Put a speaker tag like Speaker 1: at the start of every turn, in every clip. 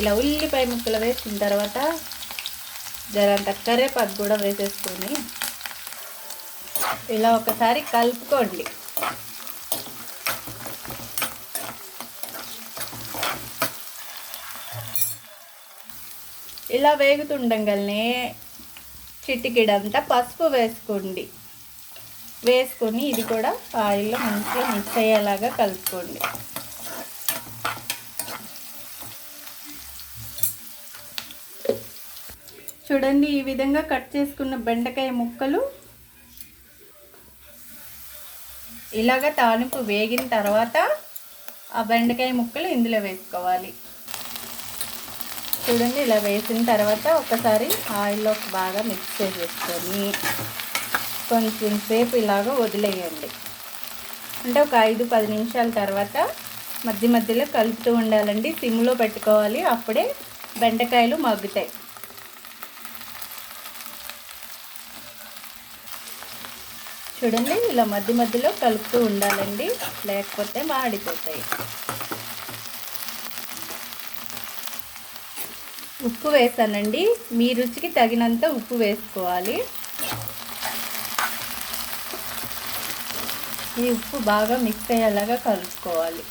Speaker 1: ఇలా ఉల్లిపాయ ముక్కలు వేసిన తర్వాత జరంత కరేపాకు కూడా వేసేసుకొని ఇలా ఒకసారి కలుపుకోండి. ఇలా వేగుతుండగానే చిటికిడంతా పసుపు వేసుకోండి. వేసుకొని ఇది కూడా ఆయిల్లో మంచిగా మిక్స్ అయ్యేలాగా కలుపుకోండి. చూడండి ఈ విధంగా కట్ చేసుకున్న బెండకాయ ముక్కలు. ఇలాగ తాలింపు వేగిన తర్వాత ఆ బెండకాయ ముక్కలు ఇందులో వేసుకోవాలి. చూడండి ఇలా వేసిన తర్వాత ఒకసారి ఆయిల్లో బాగా మిక్స్ చేసేసుకొని కొంచెం సేపు ఇలాగ వదిలేయండి. అంటే ఒక ఐదు పది నిమిషాల తర్వాత మధ్య మధ్యలో కలుపుతూ ఉండాలండి. సిమ్లో పెట్టుకోవాలి అప్పుడే బెండకాయలు మగ్గుతాయి. చూడండి ఇలా మధ్య మధ్యలో కలుపుతూ ఉండాలండి. లేకపోతే మాడిపోతాయి. ఉప్పు వేసానండి. మీ రుచికి తగినంత ఉప్పు వేసుకోవాలి. ఈ ఉప్పు బాగా మిక్స్ అయ్యేలాగా కలుపుకోవాలి.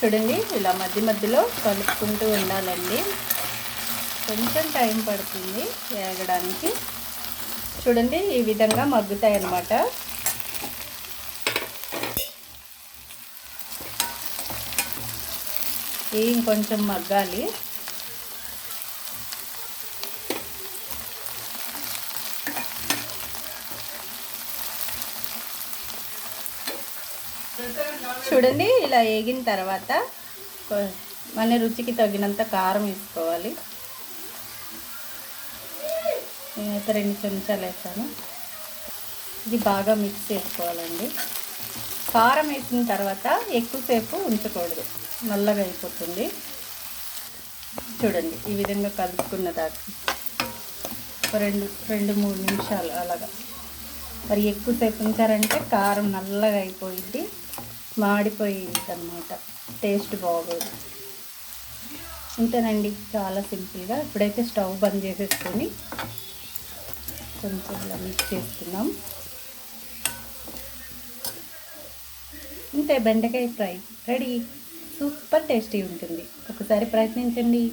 Speaker 1: చూడండి ఇలా మధ్య మధ్యలో కలుపుకుంటూ ఉండాలండి. కొంచెం టైం పడుతుంది వేగడానికి. చూడండి ఈ విధంగా మగ్గుతాయి అన్నమాట ఇవి ఇంకొంచెం మగ్గాలి. చూడండి ఇలా వేగిన తర్వాత కొ- మన రుచికి తగినంత కారం వేసుకోవాలి. నేనైతే రెండు చెంచాలు వేసాను. ఇది బాగా మిక్స్ చేసుకోవాలండి. కారం వేసిన తర్వాత ఎక్కువసేపు ఉంచకూడదు. నల్లగా అయిపోతుంది. చూడండి ఈ విధంగా కలుపుకున్న దాకా. ఒక రెండు రెండు మూడు నిమిషాలు అలాగా. మరి ఎక్కువసేపు ఉంచారంటే కారం నల్లగా అయిపోయింది మాడిపోయింది అనమాట టేస్ట్ బాగోదు. ఇంతేనండి చాలా సింపుల్గా. ఇప్పుడైతే స్టవ్ బంద్ చేసేసుకొని కొంచెం ఇలా మిక్స్ చేసుకుందాం. ఇంతే బెండకాయ ఫ్రై. రెడీ. సూపర్ టేస్టీ ఉంటుంది. ఒకసారి ప్రయత్నించండి.